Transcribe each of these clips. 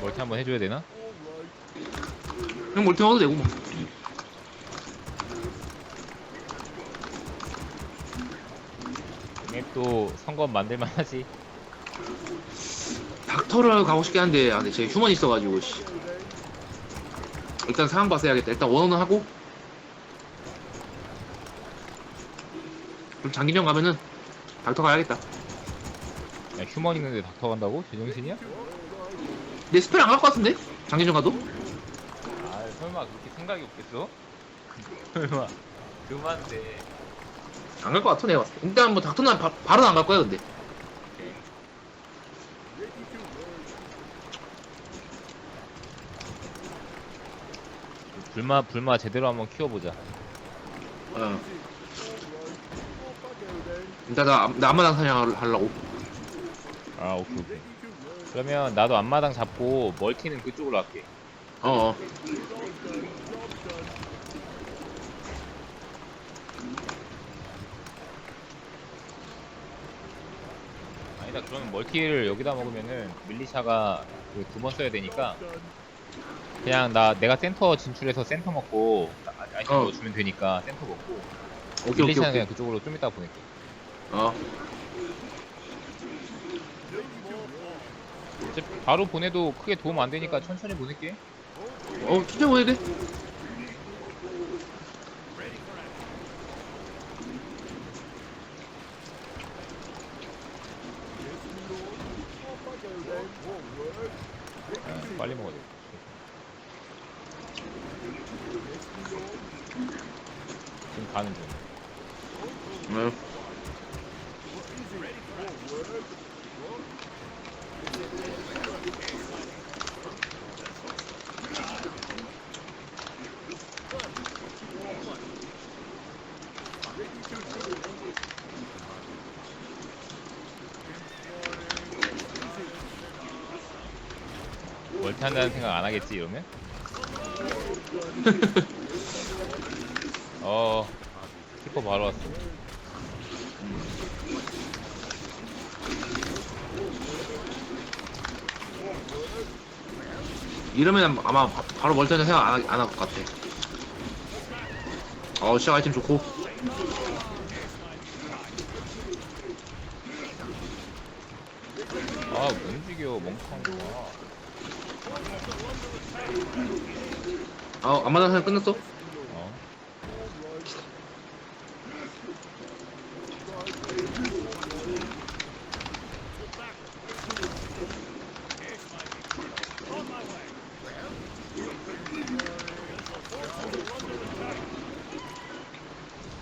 멀티 한번 해줘야 되나? 그냥 멀티 넣어도 되고 뭐. 맵도 선거 만들만 하지. 닥터를 가고 싶긴 한데 아 근데 제 휴먼 있어가지고 씨. 일단 상황 봐서 해야겠다 일단 원원은 하고 그럼 장기전 가면은 닥터 가야겠다 야, 휴먼 있는데 닥터 간다고? 제정신이야? 내 스펠 안 갈 것 같은데? 장기전 가도? 아 설마 그렇게 생각이 없겠어? 설마 그만데 안 갈 것 같아 내가 봤을 때 일단 뭐 닥터는 바, 바로는 안 갈 거야 근데 불마 불마 제대로 한번 키워보자. 어 일단 나, 나 앞마당 사냥을 하려고 아 오케이 오케이. 그러면 나도 앞마당 잡고 멀티는 그쪽으로 할게. 어어 아니다 그러면 멀티를 여기다 먹으면은 밀리샤가 두 번 써야 되니까 그냥 나 내가 센터 진출해서 센터 먹고 아- 아이템 어. 넣어주면 되니까 센터 먹고 오케이 오케이 밀리샤는 오케이 그냥 그쪽으로 좀 이따 보낼게. 어 바로 보내도 크게 도움 안 되니까 천천히 보낼게. 어, 진짜 보내야 돼? 아, 빨리 먹어야 돼. 지금 가는 중. 응. 한다는 생각 안 하겠지 이러면? 어 키퍼 바로 왔어 이러면 아마 바, 바로 멀티하는 생각 안, 안할 것 같아. 어, 시작 아이템 좋고. 아 움직여 멍청한 거야 아, 안마당 사냥 끝났어? 어?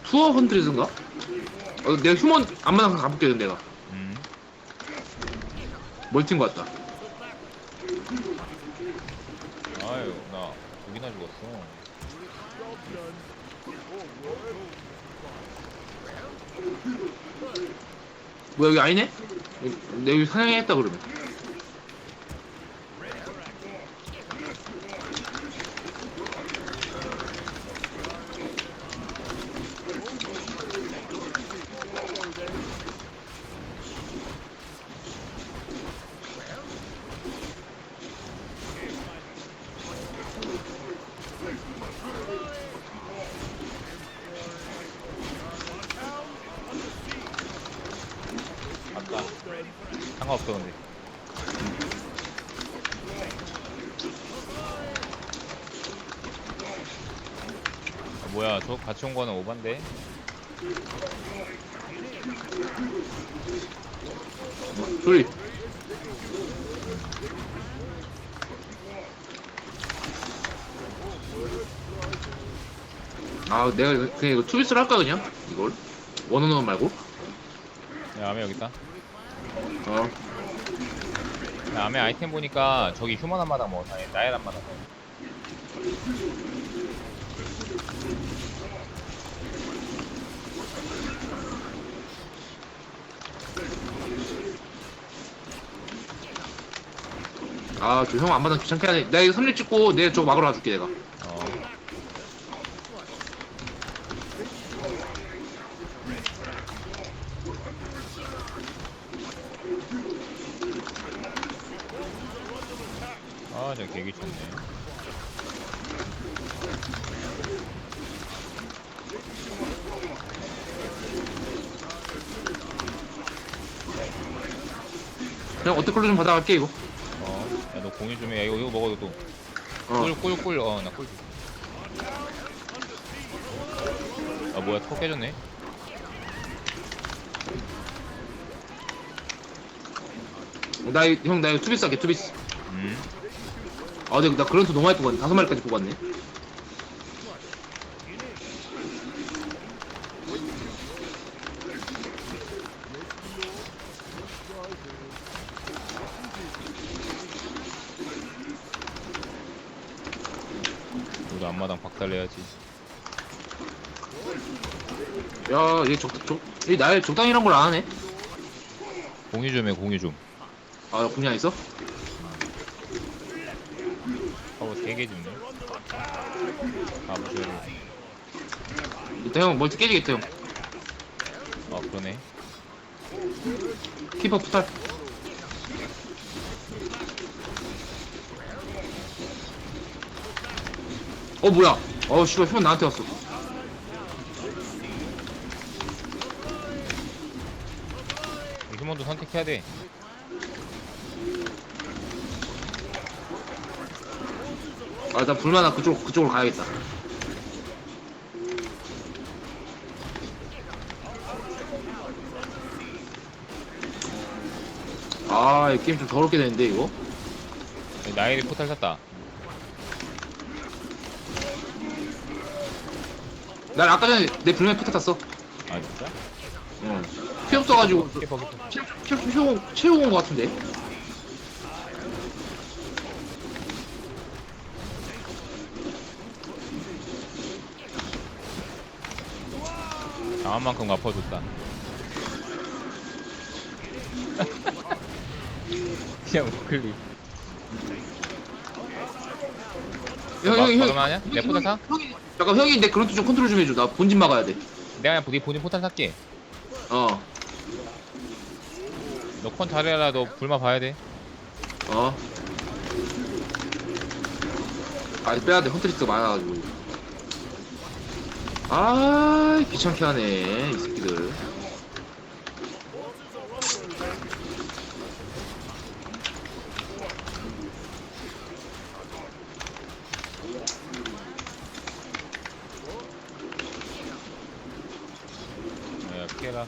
투어 헌트리드인가? 어, 내가 휴먼 안마당 가볼게, 그럼 내가. 음 멀티인 것 같다. 아유 나 여기나 죽었어 뭐야, 여기 아니네? 여기 사냥했다, 그러면. 아까 상관없어 근데 아, 뭐야 저 같이 온 거는 오반데 소리. 아, 내가 그냥 이거 투비스를 할까, 그냥? 이걸? 원원원 말고? 야 아메 여기 있다 어. 야, 아메 아이템 보니까 저기 휴먼 한마당 먹었다 나엘 한마당 먹었 아, 저 형 안마당 귀찮게 하네. 내가 이거 3리 찍고 내가 저거 막으러 가줄게, 내가. 어 아저 개기 쳤네 그냥 어떻게 좀 받아갈게 이거 공유 좀 해. 야 이거 이거 먹어 이거 어. 꿀꿀 꿀. 어 나 꿀 아 뭐야 턱 깨졌네. 나, 이- 형, 나 이거 투비스 할게, 투비스. 음. 아, 근데 나 그런트 너무 많이 뽑았네. 다섯 마리까지 뽑았네. 우리도 앞마당 박살내야지 야, 얘 적, 적, 얘날 적당이란 걸 안 하네. 공유 좀 해 공유 좀 아, 공략 있어? 하고 3개 줍네 가보세요 일단 형, 멀티 깨지겠다, 형. 아 그러네 키퍼 푸탈. 어, 뭐야. 어, 씨발, 휴먼 나한테 왔어. 휴먼도 선택 해야 돼 아, 일단 불만아, 그쪽, 그쪽으로 가야겠다. 아, 이 게임 좀 더럽게 되는데, 이거? 나일이 포탈 샀다 난 아까 전에 내 불만에 포타 탔어. 아 진짜? 응. 피 없어가지고, 키퍼 키퍼 피, 피, 피, 채우고, 채우고 온것 같은데? 당한 만큼 갚아줬다 그냥 우클릭 형, 마- 형, 형. 막으면 하냐? 내 포탈 사? 형이, 잠깐, 형이 내 그런트 좀 컨트롤 좀 해줘. 나 본진 막아야 돼. 내가 그냥 네 본인 포탈 살게 어, 너 컨 잘해라 너 불마 봐야 돼 어. 아, 빼야 돼. 헌트리스가 많아가지고. 아, 귀찮게 하네. 이 새끼들. 야 피해라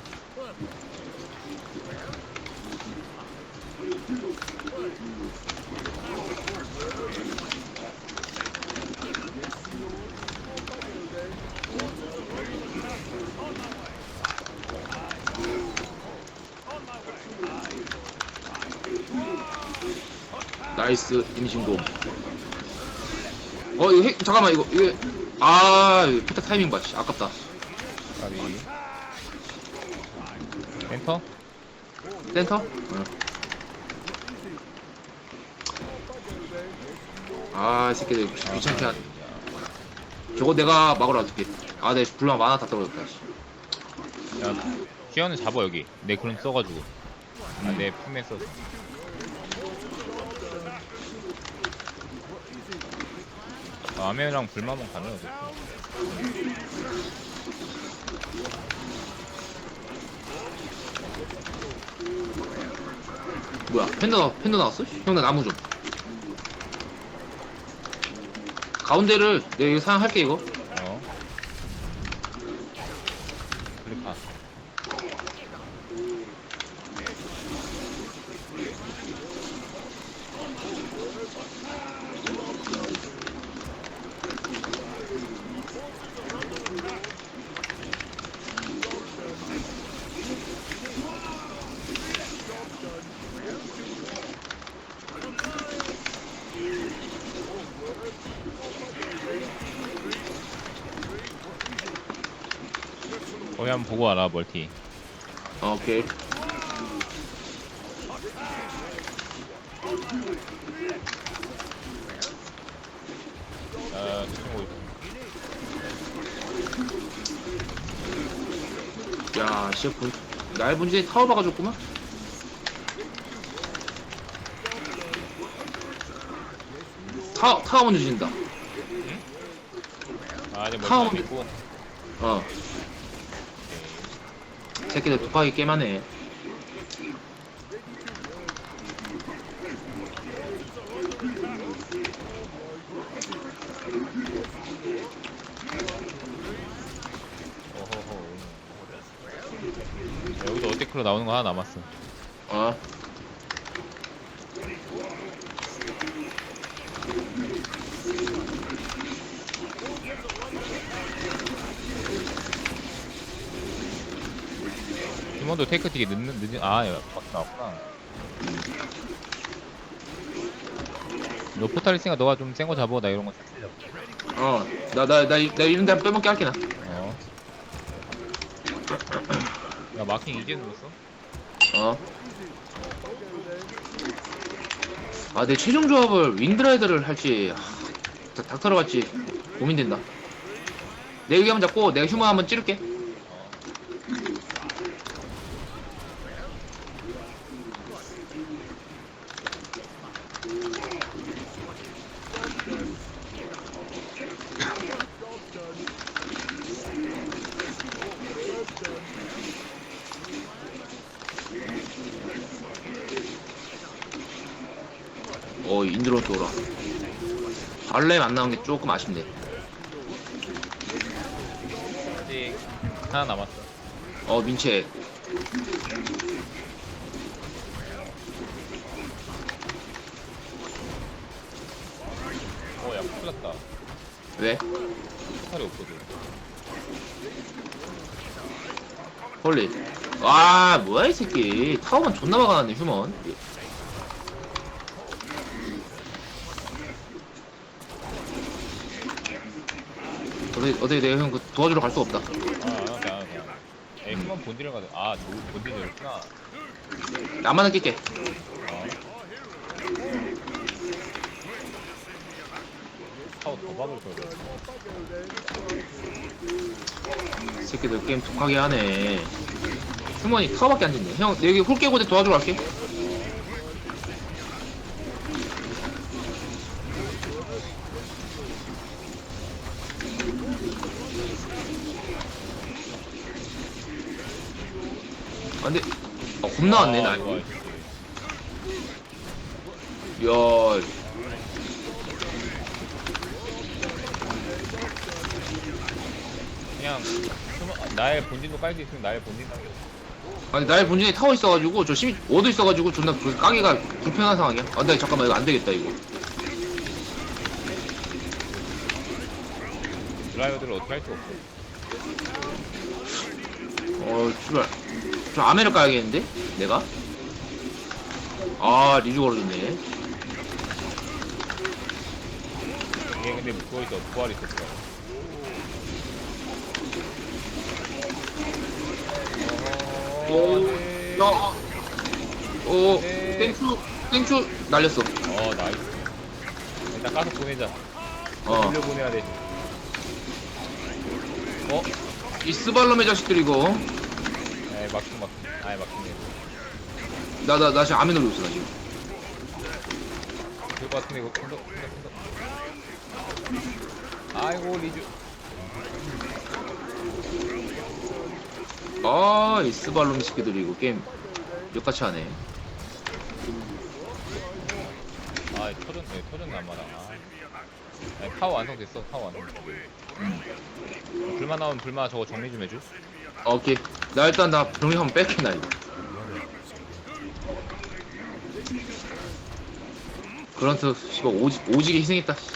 나이스 임신공. 어 이거 핵 잠깐만 이거 이거 아 이거 포탑 타이밍 봐. 씨, 아깝다. 까비 엔터? 센터? 어. 아이 새끼들 아, 귀찮게 하네. 저거 내가 막으러 와줄게. 아, 내 불만 많아 다 떨어졌다. 씨. 야 휘어는 잡아 여기 내 그런 써가지고 아 내 품에 써 아메랑 불마만 가면 어떡해 뭐야? 팬더 나 팬더 나왔어? 형 나 나무 좀. 가운데를 내가 이거 사용할게 이거. 어 클릭하 거기 한번 보고 와라 멀티 어, 오케이. 아 친구 야, 씨, 본, 나의 본진에 타워 박아줬구만. 타, 타워 먼저 진다. 아, 아직 멀티 타워. 안 됐고. 어. 새끼들 독하게 게임하네. 여기서 어테크로 나오는 거 하나 남았어. 어. 휴먼도 테이크 틱이 늦는, 늦은, 아, 야, 막 나왔구나. 너 포탈리스가 너가 좀 센 거 잡어. 나 이런 거. 어. 나, 나, 나, 나 이런 데 빼먹게 할게, 나. 어. 야, 마킹 이제 눌렀어? 어. 아, 내 최종 조합을 윙드라이더를 할지, 하, 닥- 닥터로 갈지 고민된다. 내 여기 한번 잡고, 내가 휴먼 한번 찌를게. 어. 어, 인드로 돌아. 발렘 안 나온 게 조금 아쉽네. 아직 하나 남았어. 어, 민채. 어, 야, 큰일 났다. 왜? 포탈이 없거든. 홀리. 와, 뭐야, 이 새끼. 타워만 존나 막아놨네, 휴먼. 어떻게, 어떻게 내가 형그 도와주러 갈 수가 없다. 아, 안 할게. 안 할게. 에이, 그만 본질을 가자. 아, 너 본질이었구나. 나만은 낄게. 어. 타워 더 박을 걸. 이 새끼들 게임 독하게 하네. 휴먼이 타워밖에 안 짓네. 형, 내 여기 홀 깨고 내 도와주러 갈게. 아, 근데, 어, 겁나 왔네, 나. 아. 이야, 그냥 휴먼- 나의 본진도 깔 수 있으면 나의 본진 깔게. 아니 나의 본진에 타워 있어가지고 저 심이 워도 있어가지고 존나 그 까기가 불편한 상황이야. 아, 잠깐만 이거 안 되겠다 이거. 드라이버들을 어떻게 할 수 없어. 어, 씨발. 좀 아메를 까야겠는데? 내가? 아, 리주 걸어줬네. 이게 근데 그거 있어. 부활 있어, 부활. 오, 네. 야, 어, 오, 네. 땡큐, 땡큐 날렸어. 어, 나이스. 일단 가서 보내자. 어, 돌려보내야 돼. 어? 이 스발럼의 자식들 이거. 에이, 막힌, 막힌. 아이, 막힌네. 나, 나, 나 지금 아메 놀고 있어, 나 지금. 될것 같은데, 이거. 큰다, 큰다, 큰다. 아이고, 리주. 아, 이 스발럼 새끼들이 이거 게임 역같이 하네. 아, 터졌네, 터졌네, 안 맞아. 아. 아니, 타워 완성됐어, 타워 완성됐어. 불만 나오면 불마 저거 정리 좀 해줘. 어, 오케이. 나 일단 나 병력 한번 뺄게, 나 이거. 그런트, 씨발, 오지, 오지게 희생했다. 씨.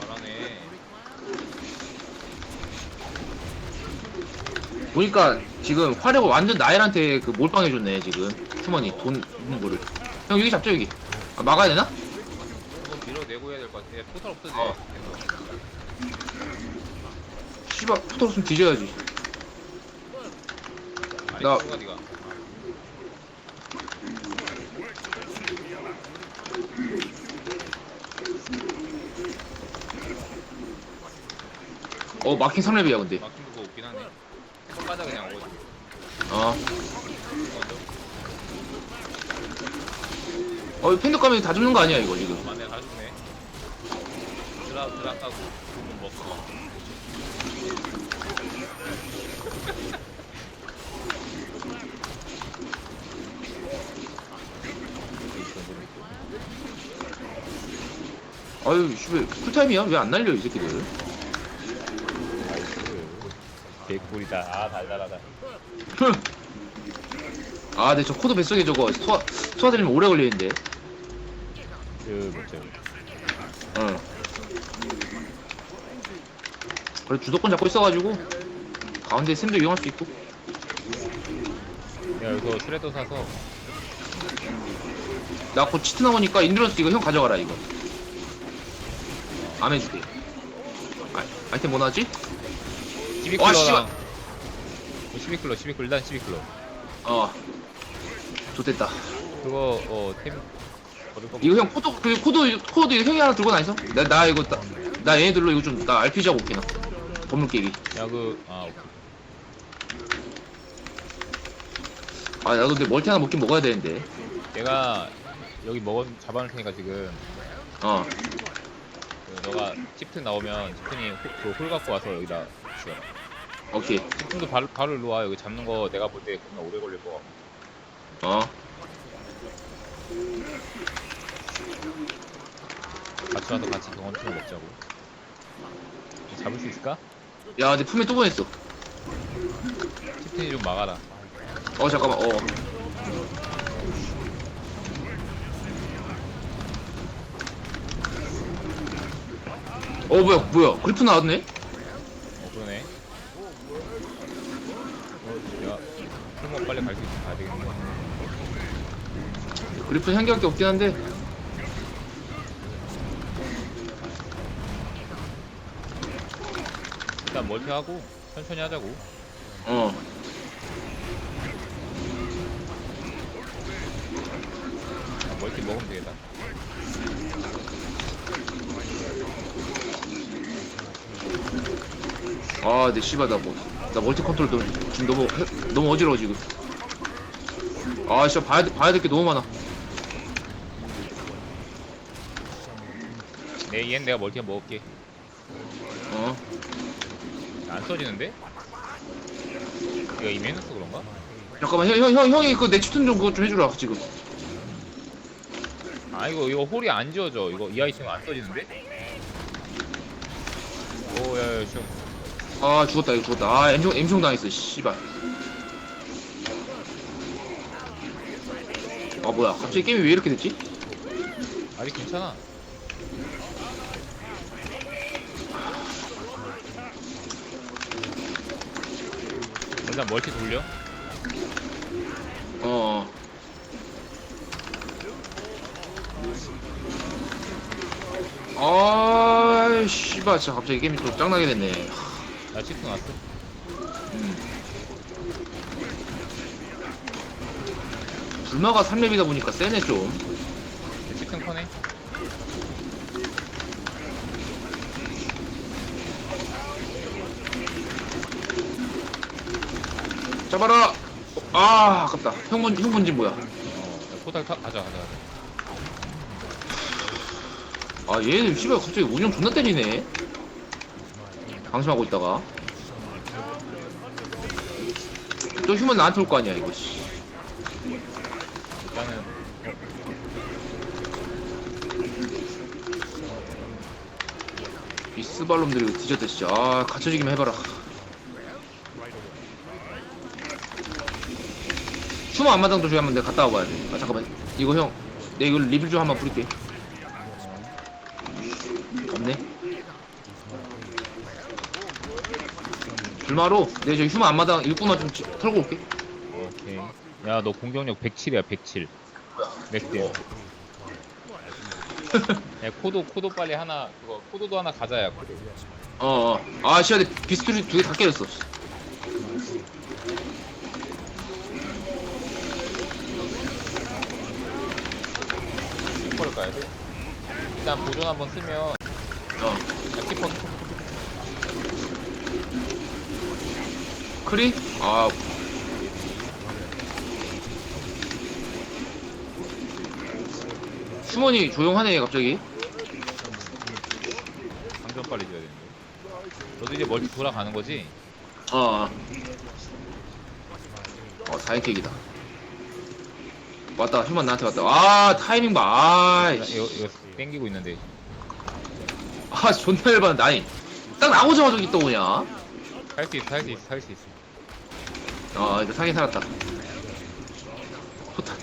잘하네. 보니까 지금 화력을 완전 나엘한테 그 몰빵해줬네, 지금. 휴먼이 돈 있는 거를. 형, 여기 잡죠, 여기. 아, 막아야 되나? 이거 밀어내고 해야 될 것 같아. 포탈 없어지. 어. 씨발, 포터 없으면 뒤져야지. 아니, 나- 누가. 어 마킹 3렙이야 근데 막힌 거 없긴 하네. 손바닥 그냥 오고. 어 먼저. 어, 이 팬더 가면 다 죽는 거 아니야, 이거, 지금. 만에 가주네. 드라 드라 까고 부분 먹고. 아유, 씨발, 쿨타임이야? 왜 안 날려, 이 새끼들? 개꿀이다. 아 달달하다. 흥! 아, 근데 저 코드 뱃속에 저거 소화, 소화되려면 오래 걸리는데. 그 뭐죠? 응. 그래, 주도권 잡고 있어가지고, 가운데 샘도 이용할 수 있고. 야 여기서 슈레더 사서 나 곧 치트 나오니까 인드런스 이거 형 가져가라, 이거. 안 해줄게. 아, 아이템 뭐 나왔지? 12클러랑 12클러 12클러 일단 12클러 어. 좋됐다. 그거 어템 버릴 거 이거 형 코드, 그 코드, 코드 이거 형이 하나 들고 다니서? 나, 나 이거, 나, 나 얘네들로 이거 좀, 나 RPG 하고 올게, 나. 건물 깨기. 야그 아 오케이 아, 나도 근데 멀티 하나 먹긴 먹어야 되는데. 내가 여기 먹어 잡아놓을 테니까 지금 어. 그 너가 치프튼 나오면 치프튼이 그홀 갖고 와서 여기다 지어 오케이. 치프튼도 바로, 바로 일로 와 여기 잡는 거 내가 볼 때 겁나 오래 걸릴 거 어. 같이 와서 같이 경험치를 먹자고 잡을 수 있을까? 야, 내 품에 또 보냈어. 치프튼이 좀 막아라 어, 잠깐만, 어. 어, 뭐야, 뭐야. 그리프 나왔네? 어 그러네 어, 야 풀먹 빨리 갈 수 있으면 가야 되겠네 그리프 향기밖에 없긴 한데. 일단 멀티하고 천천히 하자고 어. 아, 멀티 먹으면 되겠다 아, 내 씨발, 나 뭐. 나 멀티 컨트롤 너무, 지금 너무, 해- 너무 어지러워, 지금. 아, 진짜 봐야, 돼- 봐야 될 게 너무 많아. 내 얘는 내가 멀티 먹을게 어. 안 써지는데? 이거 이미 해놨어 그런가? 잠깐만, 형, 형, 형, 형이 그 내 추천 좀 그거 좀 해주라, 지금. 아 이거 이거 홀이 안 지워져 이거 이 아이템 안 써지는데? 오야야 좀 아, 죽었다, 이거 죽었다. 아, 엠종, 엠종 당했어, 씨발. 아, 뭐야. 갑자기 게임이 왜 이렇게 됐지? 아직 괜찮아 일단 멀티 돌려 어. 아, 씨발, 진짜 갑자기 게임이 또 짱나게 됐네. 나 났어 음. 불마가 3렙이다 보니까 세네, 좀. 내 치트 커네 잡아라! 아, 아깝다. 형본, 형본진 뭐야? 어 야, 포탈 타 가자 가자 아, 얘는 씨발 갑자기 운영 존나 때리네. 방심하고 있다가. 또 휴먼 나한테 올 거 아니야, 이거, 씨. 일단은 이 스발놈들이 뒤졌다, 진짜. 아, 갇혀지기만 해봐라. 앞마당도 저기 한번 내가 갔다 와봐야 돼. 아, 잠깐만. 이거 형, 내가 이거 리뷰 좀 한번 부릴게. 없네. 불마로 내가 저 휴먼 앞마당 일꾼만 좀 지- 털고 올게. 오케이 야 너 공격력 107이야 107 맥스 야 코도 코도 빨리 하나 그거 코도도 하나 가자야 코도 어, 어. 아, 씨야, 내 비스트리 두 개 다 깨졌어. 키퍼를 가야 돼 일단 보존 한번 쓰면 어. 야 키퍼 크리? 아 슈먼이 조용하네 갑자기 방전 빨리 줘야 되는데. 너도 이제 멀티 돌아가는 거지? 어. 어, 4인킥이다. 왔다, 휴먼 나한테 왔다. 아, 타이밍 봐. 아, 이거, 씨. 이거 땡기고 있는데. 아, 존나 열받는데. 아니, 딱 나오자마자 저기 또 오냐? 할수 있어, 할 수 있어, 할 수 있어. 아, 이거 사긴 살았다. 포탈.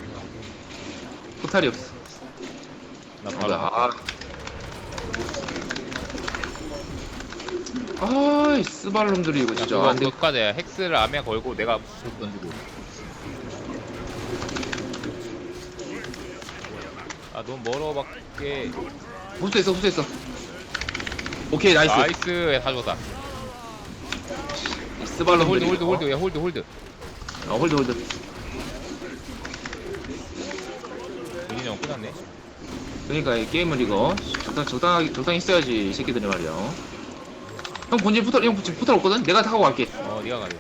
포탈이 없어. 나 바로. 아. 아이, 스발놈들이 이거 야, 진짜. 그거 안 돼. 그거까지 헥스를 암에 걸고 내가 못 던지고. 아 너무 멀어 밖에. 흡수했어, 흡수했어. 오케이, 나이스. 나이스, 다 줬다. 홀드, 스발놈들이. 홀드, 홀드, 야 홀드, 홀드. 어, 홀드, 홀드. 민이 형 끝났네. 그러니까 이 게임을 이거 적당 적당하게 적당히 써야지 이 새끼들이 말이야. 형 본진 포탈 형 지금 포탈 없거든? 내가 타고 갈게. 어, 네가 가려.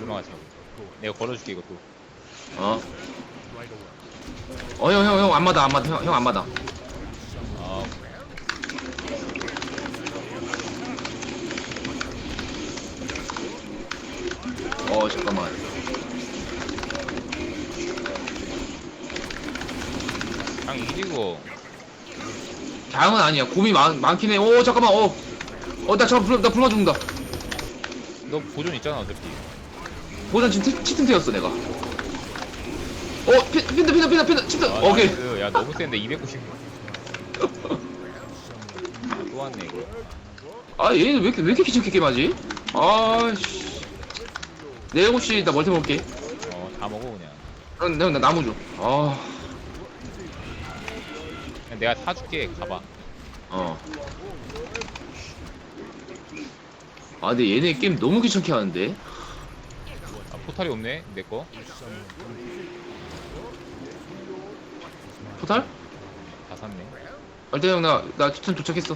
얼마가지? 내가 걸어줄게 이것도. 어. 어 형 형 형 안 맞아 안 맞아 형 안 맞아. 아, 어 잠깐만. 장 이기고. 장은 아니야. 곰이 많 많긴 해. 오 잠깐만. 어. 어나 잠깐 불, 나 불러 죽는다. 너 보존 있잖아 어차피. 보전 지금 치- 치팅트였어 내가. 어 핀, 핀다 핀다 핀다 핀다 치트. 아, 오케이. 나이스. 야 너무 센데 290. 아, 또 왔네 이거. 아 얘는 왜 이렇게 왜 이렇게 귀찮게 게임하지? 아 씨. 내 혹시 나 멀티 먹을게. 어, 다 먹어 그냥. 형, 형, 나 나무 줘. 아, 그냥 내가 사줄게. 가봐. 어. 아, 근데 얘네 게임 너무 귀찮게 하는데? 아, 포탈이 없네 내 거. 포탈? 다 샀네. 일단 형, 나, 나 추천 도착했어.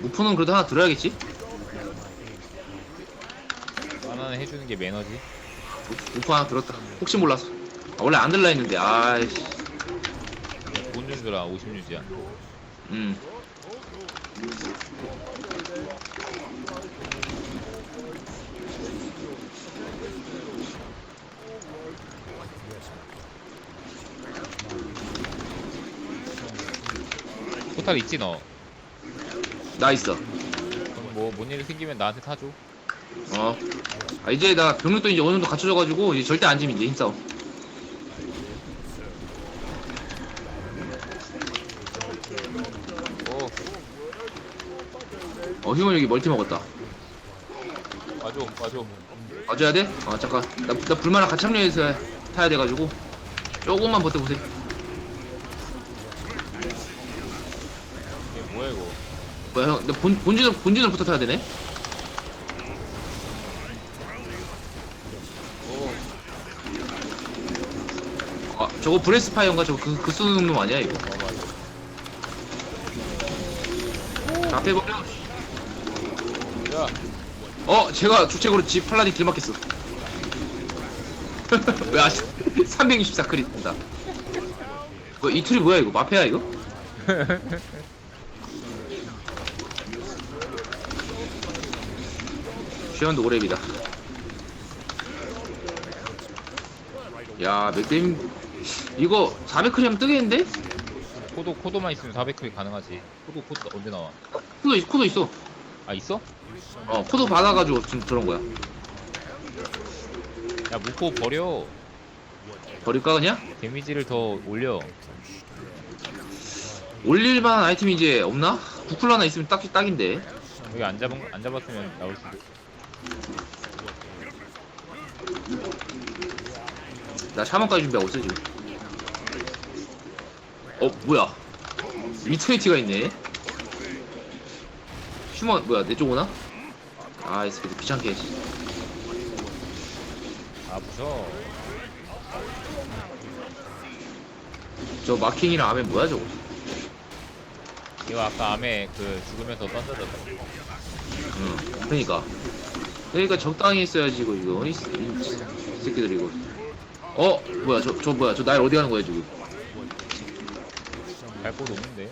무프는 그래도 하나 들어야겠지? 하나는 해주는 게 매너지. 무프 하나 들었다. 혹시 몰라서. 아, 원래 안 들라 했는데, 아이씨. 돈 준주라 50유지야. 음. 포탈 있지 너. 나 있어. 그럼 뭐 뭔 일 생기면 나한테 타줘. 어. 아, 이제 나 병력도 이제 어느 정도 갖춰져가지고, 이제 절대 안 지면 이제 힘싸움. 어, 휴먼 여기 멀티 먹었다. 와줘, 와줘. 와줘야 돼? 아, 잠깐. 나, 나 불만랑 같이 합류해서 타야 돼가지고. 조금만 버텨보세요. 이게 뭐야 이거? 뭐야, 형. 나 본, 본진을, 본진을 부터 타야 되네? 오, 아, 저거 브레스파이어인가? 저거 그, 그 쏘는 놈 아니야, 이거? 어 맞아. 앞에 버려. 야, 어, 제가 주책으로 지 팔라딘 길막했어. 왜 아시? 364 크릿 된다. 뭐, 이 툴이 뭐야, 이거? 마페야, 이거? 시연도 오랩이다. 야, 맥데임, 이거 400크리하면 뜨겠는데? 코도 코도만 있으면 400클릭 가능하지. 코도 코도 언제 나와? 코도, 있- 코도 있어. 아 있어? 어, 코도 받아가지고 지금 저런 거야. 야 무코 버려. 버릴까, 그냥? 데미지를 더 올려. 올릴만한 아이템이 이제 없나? 부클 하나 있으면 딱, 딱인데. 여기 안 잡은 안 잡았으면 나올 수도. 나 샤먼까지 준비하고 있어, 지금. 어, 뭐야. 리터니티가 있네. 휴먼, 뭐야, 내 쪽 오나? 아, 이 새끼들 귀찮게. 씨. 아 부셔 저 마킹이랑 아멘 뭐야 저거? 이거 아까 암에 그 죽으면서 던져졌다. 응 그러니까. 그러니까 적당히 했어야지 이거 이거. 이, 새- 이 새끼들 이거. 어 뭐야 저 저 뭐야 저 날 어디 가는 거야 지금? 갈 곳 없는데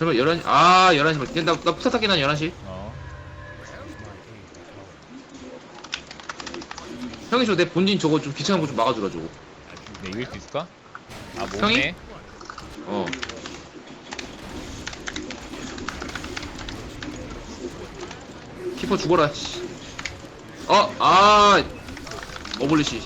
설마 11시 아 11시 말 나, 나 푸사 타긴 한 11시 어 형이 저내 본진 저거 좀 귀찮은 거 좀 막아주라 저거 네, 이길 수 있을까? 아 형이? 못네 어 키퍼 죽어라 씨. 어, 아, 어블리시.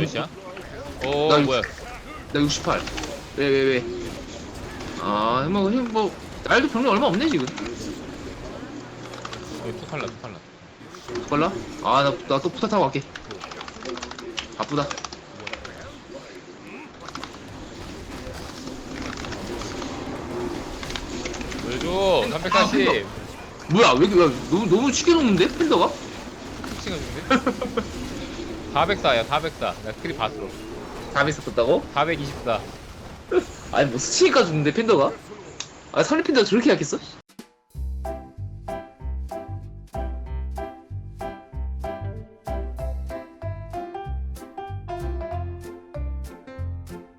몇이야? 오 나 뭐야 나 68. 왜, 왜, 왜? 아, 뭐, 형, 뭐, 날도 병력 얼마 없네, 지금. 이거 투칼라 투칼라 빨라? 아, 나, 나또 푸타 타고 갈게. 바쁘다. 보여줘 340 뭐야, 왜, 이렇게- 왜, 너무, 너무 쉽게 녹는데? 필더가? 미친가 준데 404야 404 나 스크립 봤어 400 썼다고? 424 아니, 뭐, 스치니까 죽는데, 팬더가? 아, 설리 팬더가 저렇게 약했어?